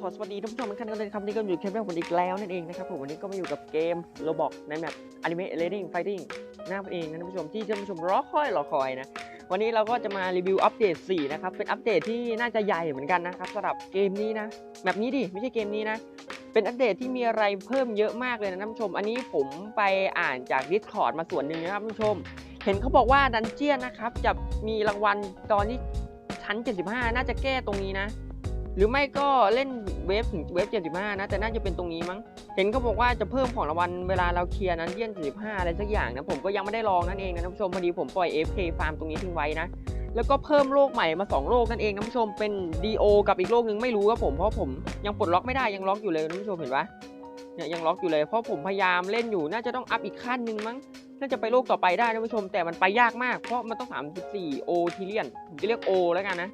ขอสวัสดีท่านผู้ชมทุกท่านกันเลยครับวันนี่ก็อยู่เคมแรกผมอีกแล้วนั่นเองนะครับผมวันนี้ก็มาอยู่กับเกมโรบอกในแมปอนิเมะเลดดิ้งไฟติ้งหนั่นเองนะท่านผู้ชมที่ท่านผู้ชมรอคอยรอคอยนะวันนี้เราก็จะมารีวิวอัปเดต 4 นะครับ เป็นอัปเดตที่น่าจะใหญ่เหมือนกันนะครับสำหรับเกมนี้นะแบบนี้ดิไม่ใช่เกมนี้นะ เป็นอัปเดตที่มีอะไรเพิ่มเยอะมากเลยนะท่านผู้ชม อันนี้ผมไปอ่านจาก Discord มาส่วนหนึ่งนะครับท่านผู้ชม เห็นเขาบอกว่าดันเจียนนะครับจะมีรางวัลตอนที่ชั้น 75 น่าจะแก้ตรงนี้นะ หรือไม่ก็เล่นเวฟถึงเวฟ75 นะ แต่น่าจะเป็นตรงนี้มั้ง เห็นเขาบอกว่าจะเพิ่มของรางวัลเวลาเราเคลียร์นั้นเยี่ยน75 อะไรสักอย่างนะ ผมก็ยังไม่ได้ลองนั่นเองนะท่านผู้ชมพอดีผมปล่อย FK ฟาร์มตรงนี้ทิ้งไว้นะ แล้วก็เพิ่มโลกใหม่มา 2 โลกนั่นเองท่านผู้ชมเป็น DO กับอีกโลกหนึงไม่รู้ครับผมเพราะผมยังปลดล็อกไม่ได้ยังล็อกอยู่เลยท่านผู้ชมเห็นปะเนี่ยยังล็อกอยู่เลยเพราะผมพยายามเล่นอยู่น่าจะต้องอัพอีกขั้นหนึ่งมั้งน่าจะไปโลกต่อไปได้ท่านผู้ชม แต่มันไปยากมากเพราะมันต้อง 34 โอทีเลียนผมจะเรียก O แล้วกันนะ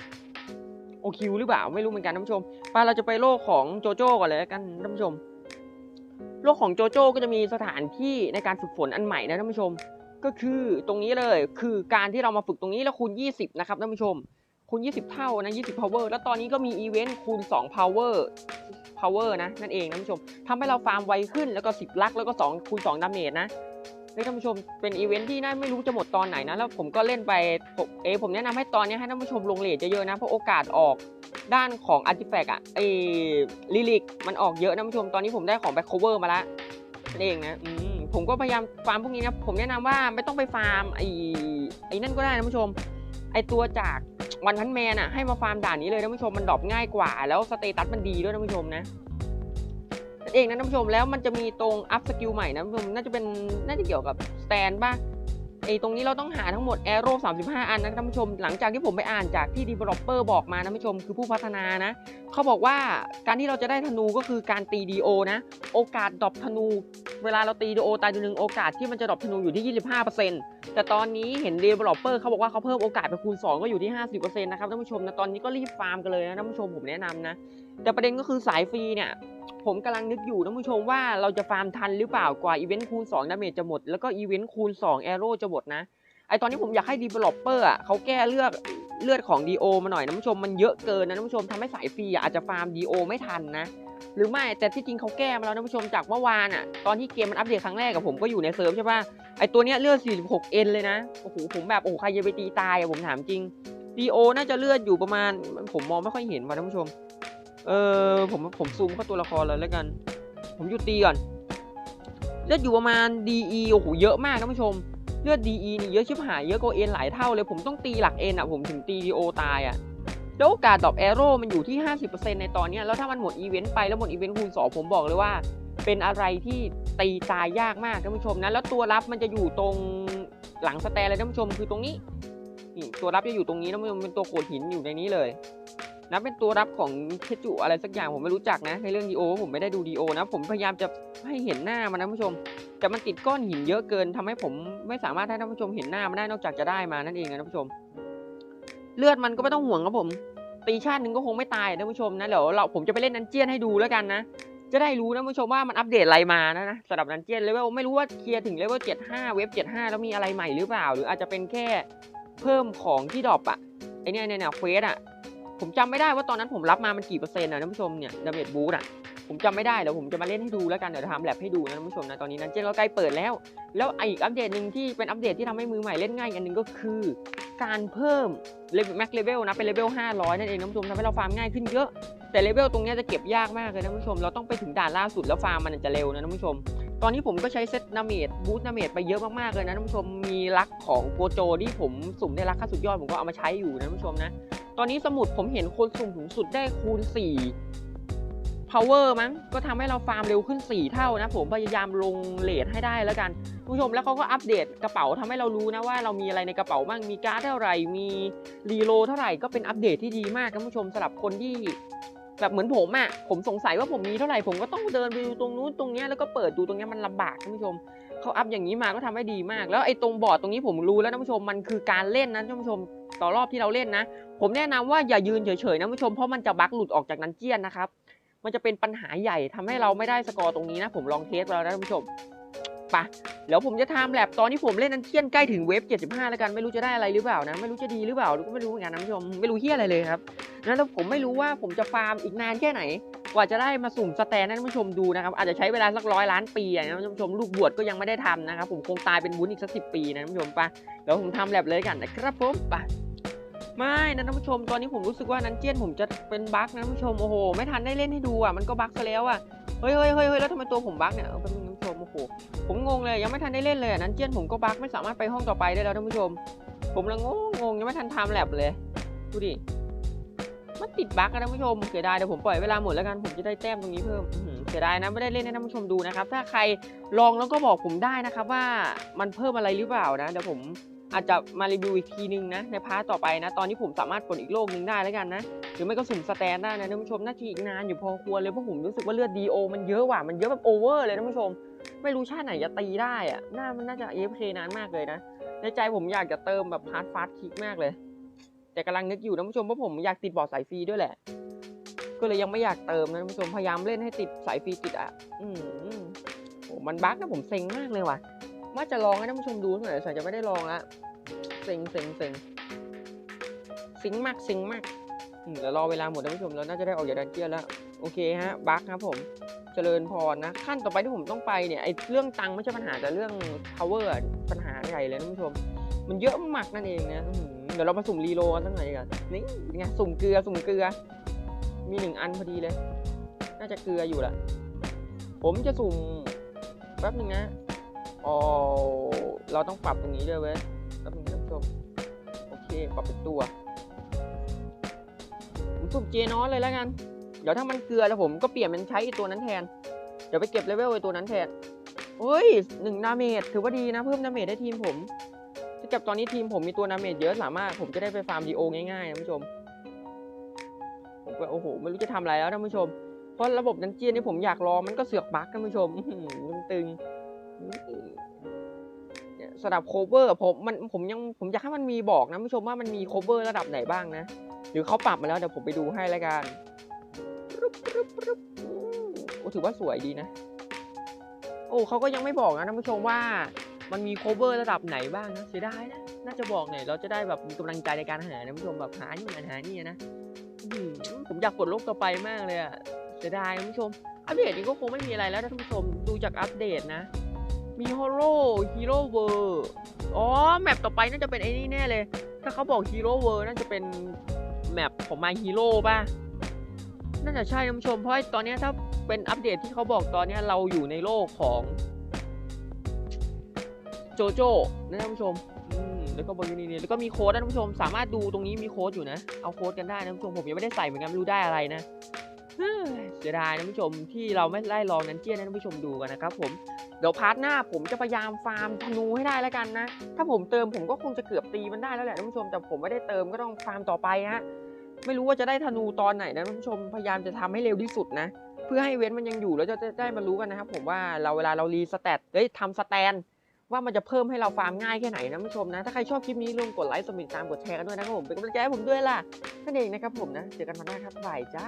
อคิวหรือเปล่าไม่รู้เหมือนกันท่านผู้ชมไปเราจะไปโลกของโจโจ้ก่อนเลยกันท่านผู้ชม โลกของโจโจ้ก็จะมีสถานที่ในการฝึกฝนอันใหม่นะท่านผู้ชม ก็คือตรงนี้เลยคือการที่เรามาฝึกตรงนี้แล้วคูณ 20 นะครับท่านผู้ชมคูณ 20 เท่านะ 20 power แล้วตอนนี้ก็มีอีเวนต์คูณ 2 power power นะ นั่นเองนะท่านผู้ชมทำให้เราฟาร์มไวขึ้นแล้วก็ 10 ลัก แล้วก็ 2 คูณ 2 ดาเมจนะ ให้ท่านผู้ชมเป็นอีเวนท์ที่น่าไม่รู้จะหมดตอนไหนนะแล้วผมก็เล่นไปผมเอผมแนะนำให้ตอนนี้ให้ท่านผู้ชมลงเลทเยอะๆนะเพราะโอกาสออกด้านของอาร์ติแฟกต์อะไอลิลิกมันออกเยอะนะท่านผู้ชมตอนนี้ผมได้ของแบ็คโคเวอร์มาละนั่เองนะอืผมก็พยายามฟาร์มพวกนี้นะผมแนะนำว่าไม่ต้องไปฟาร์มไอไอนั่นก็ได้นะท่านผู้ชมไอตัวจากวันพันแมนอะให้มาฟาร์มด่านนี้เลยท่านผู้ชมมันดรอปง่ายกว่า แล้วสเตตัสมันดีด้วยท่านผู้ชมนะ นั่นเองนะท่านผู้ชมแล้วมันจะมีตรงอัพสกิลใหม่นะท่านผู้ชมน่าจะเป็นน่าจะเกี่ยวกับสแตนบ้างไอ้ตรงนี้เราต้องหาทั้งหมด Arrow 35 อันนะท่านผู้ชม หลังจากที่ผมไปอ่านจากที่ Developer บอกมานะท่านผู้ชมคือผู้พัฒนานะ เขาบอกว่าการที่เราจะได้ธนูก็คือการตี DO นะ โอกาสดรอปธนู เวลาเราตี DO ตายตัวหนึ่งโอกาสที่มันจะดรอปธนูอยู่ที่ 25%แต่ตอนนี้เห็น Developer เขาบอกว่าเขาเพิ่มโอกาสไปคูณ 2 ก็อยู่ที่ 50%นะครับท่านผู้ชมนะตอนนี้ก็รีบฟาร์มกันเลยนะท่านผู้ชมผมแนะนำนะ แต่ประเด็นก็คือสายฟรีเนี่ยผมกำลังนึกอยู่ท่านผู้ชมว่าเราจะฟาร์มทันหรือเปล่ากว่าอีเวนต์คูณ2ดาเมจจะหมด แล้วก็อีเวนต์คูณ2แอโร่จะหมดนะไอตอนนี้ผมอยากให้ developer อะเขาแก้เลือกเลือดของ DO มาหน่อยนะท่านผู้ชมมันเยอะเกินนะท่านผู้ชมทำให้สายฟรีอาจจะฟาร์ม DO ไม่ทันนะหรือไม่แต่ที่จริงเขาแก้มาแล้วท่านผู้ชมจากเมื่อวานอะตอนที่เกมมันอัปเดตครั้งแรกกับผมก็อยู่ในเซิร์ฟใช่ป่ะไอตัวเนี้ยเลือด 46N เลยนะโอ้โหผมแบบโอ้โหใครจะไปตีตายอะผมถามจริง DO น่าจะเลือดอยู่ประมาณผมมองไม่ค่อยเห็นว่ะท่านผู้ชม เออผมผมซูมเข้าตัวละครเลยแล้วกัน ผมหยุดตีก่อนเลือดอยู่ประมาณ DE โอ้โหเยอะมากท่านผู้ชม เลือด DE นี่เยอะชิบหายเยอะกว่าเอ็นหลายเท่าเลยผมต้องตีหลักเอ็นอะผมถึงตี DO ตายอะแล้วโอกาสดรอปแอโร่มันอยู่ที่ 50%ในตอนนี้แล้วถ้ามันหมดอีเวนต์ไปแล้วหมดอีเวนต์คูณ2ผมบอกเลยว่า เป็นอะไรที่ตีตายยากมากท่านผู้ชมนะแล้วตัวรับมันจะอยู่ตรงหลังสแตนเลยท่านผู้ชมคือตรงนี้ นี่ตัวรับจะอยู่ตรงนี้นะมันเป็นตัวโขดหินอยู่ในนี้เลยนะเป็นตัวรับของเคจุอะไรสักอย่างผมไม่รู้จักนะในเรื่องดีโอผมไม่ได้ดูดีโอนะผมพยายามจะให้เห็นหน้ามันนะผู้ชม แต่มันติดก้อนหินเยอะเกินทำให้ผมไม่สามารถให้ท่านผู้ชมเห็นหน้ามันได้นอกจากจะได้มานั่นเองนะท่านผู้ชม เลือดมันก็ไม่ต้องห่วงครับผมตีชาติหนึ่งก็คงไม่ตายท่านผู้ชมนะเดี๋ยวเราผมจะไปเล่นนันเจียนให้ดูแล้วกันนะจะได้รู้นะผู้ชมว่ามันอัปเดตอะไรมานะนะสำหรับนันเจียนเลเวลไม่รู้ว่าเคลียร์ถึงเลเวล75 เว็บ75 แล้วมีอะไรใหม่หรือเปล่า หรืออาจจะเป็นแค่ เพิ่มของที่ดรอปอะไอเนี่ยเนี่ยเนี่ยเควสอะผมจำไม่ได้ว่าตอนนั้นผมรับมามันกี่เปอร์เซ็นต์นะท่านผู้ชมเนี่ยดาเมจบูสอะผมจำไม่ได้เดี๋ยวผมจะมาเล่นให้ดูแล้วกันเดี๋ยวทำแลบให้ดูนะท่านผู้ชมนะตอนนี้นันเจนก็ใกล้เปิดแล้ว แล้วอีกอัปเดตหนึ่งที่เป็นอัปเดตที่ทำให้มือใหม่เล่นง่ายอีกอันหนึ่งก็คือ การเพิ่มเลเวลแม็กเลเวลนะเป็นเลเวล500 นั่นเองท่านผู้ชมทำให้เราฟาร์มง่ายขึ้นเยอะแต่เลเวลตรงเนี้ยจะเก็บยากมากเลยนะท่านผู้ชมเราต้องไปถึงด่านล่าสุดแล้วฟาร์มมันจะเร็วนะท่านผู้ชม ตอนนี้ผมก็ใช้เซตนาเมดบูทนาเมดไปเยอะมากๆเลยนะท่านผู้ชมมีลักของโกโจที่ผมสุ่มได้ลักค่าสุดยอดผมก็เอามาใช้อยู่นะท่านผู้ชมนะ ตอนนี้สมุดผมเห็นคนสุ่มสูงสุดได้คูณ 4 power มั้งก็ทำให้เราฟาร์มเร็วขึ้น 4 เท่านะ ผมพยายามลงเลทให้ได้แล้วกันท่านผู้ชมแล้วเขาก็อัปเดตกระเป๋าทำให้เรารู้นะว่าเรามีอะไรในกระเป๋าบ้างมีการ์ดเท่าไหร่มีรีโลเท่าไหร่ก็เป็นอัปเดตที่ดีมากท่านผู้ชมสำหรับคนที่ แบบเหมือนผมอะ่ะผมสงสัยว่าผมมีเท่าไหร่ผมก็ต้องเดินไปดูตรงนู้นตรงเนี้ยแล้วก็เปิดดูตรงเนี้ยมันลำบากท่านผู้ชมเขาอัพอย่างนี้มาก็ทำให้ดีมาก แล้วไอ้ตรงบอร์ดตรงนี้ผมรู้แล้วท่านผู้ชมมันคือการเล่นนะท่านผู้ชมต่อรอบที่เราเล่นนะ ผมแนะนำว่าอย่ายืนเฉยๆนะท่านผู้ชมเพราะมันจะบั๊กหลุดออกจากนันเจียนนะครับมันจะเป็นปัญหาใหญ่ทำให้เราไม่ได้สกอร์ตรงนี้นะผมลองเทสแล้วนะท่านผู้ชม ปะเดี๋ยวผมจะทำแลบตอนที่ผมเล่นนันเจียนใกล้ถึงเวฟ75 แล้วกันไม่รู้จะได้อะไรหรือเปล่านะ ไม่รู้จะดีหรือเปล่าก็ไม่รู้เหมือนกันนะท่านผู้ชมไม่รู้เฮียอะไรเลยครับนะแล้วผมไม่รู้ว่าผมจะฟาร์มอีกนานแค่ไหน กว่าจะได้มาสุ่มสแตนให้ท่านผู้ชมดูนะครับอาจจะใช้เวลาสักร้อยล้านปีอะนะท่านผู้ชมลูกบวชก็ยังไม่ได้ทำนะครับผมคงตายเป็นวุ้นอีกสักสิปีนะท่านผู้ชมไปะเดี๋ยวผมทำแลบเลยกันนะครับผมไปไม่นะท่านผู้ชมตอนนี้ผมรู้สึกว่านันเจียนผมจะเป็นบั๊กนะท่านผู้ชมโอ้โห ไม่ทันได้เล่นให้ดูอะมันก็บั๊กซะแล้วอะ เฮ้ยเฮ้ยเฮ้ยเฮ้ยแล้วทำไมตัวผมบั๊กเนี่ยเป็นงท่านผู้ชมโอ้โหผมงงเลยยังไม่ทันได้เล่นเลยอะนันเจียนผมก็บั๊กไม่สามารถไปห้องต่อไปได้แล้วท่านผู้ชม ผมละงงงงยังไม่ทันทำแลบเลยดูดิมันติดบั๊กนะท่านผู้ชมเสียดายเดี๋ยวผมปล่อยเวลาหมดแล้วกันผมจะได้แต้มตรงนี้เพิ่มเสียดายนะไม่ได้เล่นให้ท่านผู้ชมดูนะครับ ถ้าใครลองแล้วก็บอกผมได้นะครับว่ามันเพิ่มอะไรหรือเปล่านะเดี๋ยวผม อาจจะมารีวิวอีกทีนึงนะ ในพาร์ทต่อไปนะ ตอนนี้ผมสามารถปลดอีกโลกนึงได้แล้วกันนะ หรือไม่ก็สุ่มสแตนได้นะท่านผู้ชมน่าจะอีกนานอยู่พอควรเลยเพราะผมรู้สึกว่าเลือดดีโอมันเยอะว่ะมันเยอะแบบโอเวอร์เลยท่านผู้ชม ไม่รู้ชาติไหนจะตีได้อะน่ามันน่าจะ AFK นานมากเลยนะ ในใจผมอยากจะเติมแบบฮาร์ดฟาสคิกมากเลย แต่กำลังนึกอยู่ท่านผู้ชมเพราะผมอยากติดบอร์ดสายฟรีด้วยแหละ ก็เลยยังไม่อยากเติมนะท่านผู้ชมพยายามเล่นให้ติดสายฟรีติดอะ อืมโอ้มันบั๊กนะผมเซ็งมากเลยว่ะ ว่าจะลองให้ท่านผู้ชมดูหน่อยแต่จะไม่ได้ลองละเซ็งเซ็งเซ็งซิงมากซิงมากเดี๋ยวรอเวลาหมดท่านผู้ชมแล้วน่าจะได้ออกจากดันเจียนแล้วโอเคฮะบั๊กครับผมเจริญพรนะ ขั้นต่อไปที่ผมต้องไปเนี่ยไอ้เรื่องตังค์ไม่ใช่ปัญหาแต่เรื่อง power อะปัญหาใหญ่เลยท่านผู้ชม มันเยอะมากนั่นเองนะเดี๋ยวเรามาสุ่มรีโลกันสักหน่อยกว่อนนี่ไงสุ่มเกลือสุ่มเกลือ มีหนึ่งอันพอดีเลย น่าจะเกลืออยู่ละผมจะสุ่มแป๊บหนึ่งนะ อ๋อเราต้องปรับตรงนี้ด้วยเว้ยแป๊บหนึงนะท่านผู้ชมโอเค ปรับเป็นตัวผมสุ่มเจนอสเลยแล้วกัน เดี๋ยวถ้ามันเกลือแล้วผมก็เปลี่ยนเป็นใช้ตัวนั้นแทน เดี๋ยวไปเก็บเลเวลไอ้ตัวนั้นแทนเฮ้ยหนึ่งดาเมจถือว่าดีนะ เพิ่มดาเมจให้ทีมผมถ้ากับตอนนี้ทีมผมมีตัวดาเมจเยอะสามารถผมจะได้ไปฟาร์มดีโอง่ายๆนะท่านผู้ชม ผมก็โอ้โหไม่รู้จะทำอะไรแล้วท่านผู้ชม เพราะระบบดันเจียนนี่ผมอยากลอมันก็เสือกบั๊กท่านผู้ชมมันตึง เนี่ยสดับโคเวอร์ผมมันผมยังผมอยากให้มันมีบอกนะผู้ชมว่ามันมีโคเวอร์ระดับไหนบ้างนะ หรือเขาปรับมาแล้วเดี๋ยวผมไปดูให้แล้วกันปึ๊บปึ๊บปึ๊บโอ้ถือว่าสวยดีนะ โอ้เขาก็ยังไม่บอกนะท่านผู้ชมว่ามันมีโคเวอร์ระดับไหนบ้างนะเสียดายนะน่าจะบอกหน่อยเราจะได้แบบมีกำลังใจในการหานะท่านผู้ชมแบบหานี่หานี่นะผมอยากกดโลกต่อไปมากเลยอะเสียดายคุณผู้ชมอัปเดตนี้ก็คงไม่มีอะไรแล้วนะท่านผู้ชมดูจากอัปเดตนะ มีฮ o โ o ฮีโร่เวอร์อ๋อ แมปต่อไปน่าจะเป็นไอ้นี่แน่เลย ถ้าเขาบอกฮีโร่เวอร์น่าจะเป็นแมปของมาฮีโร่ป่ะ น่าจะใช่ท่านผู้ชม เพราะตอนนี้ถ้าเป็นอัปเดตที่เขาบอกตอนนี้เราอยู่ในโลกของ โจโจ้นะท่านผู้ชมแล้วก็บนนี้นี่แล้วก็มีโค้ดนะท่านผู้ชม สามารถดูตรงนี้มีโค้ดอยู่นะ เอาโค้ดกันได้นะท่านผู้ชม ผมยังไม่ได้ใส่เหมือนกันไม่รู้ได้อะไรนะเสียดายนะท่านผู้ชมที่เราไม่ได้ลองนั้นเจี้ยนท่านผู้ชมดูกันนะครับผม เดี๋ยวพาร์ทหน้าผมจะพยายามฟาร์มธนูให้ได้แล้วกันนะ ถ้าผมเติมผมก็คงจะเกือบตีมันได้แล้วแหละท่านผู้ชม แต่ผมไม่ได้เติมก็ต้องฟาร์มต่อไปฮะ ไม่รู้ว่าจะได้ธนูตอนไหนนะท่านผู้ชม พยายามจะทำให้เร็วที่สุดนะ เพื่อให้เว้นมันยังอยู่แล้วจะได้มารู้กันนะครับผมว่าเราเวลาเรารีสแตทเฮ้ยทำสแตนว่ามันจะเพิ่มให้เราฟาร์มง่ายแค่ไหนนะผู้ชมนะ ถ้าใครชอบคลิปนี้ลืมกดไลค์สมิธตามกดแชร์กันด้วยนะครับผม เป็นกำลังใจให้ผมด้วยล่ะนั่นเองนะครับผมนะ เจอกันมาหน้าครับบ่ายจ้า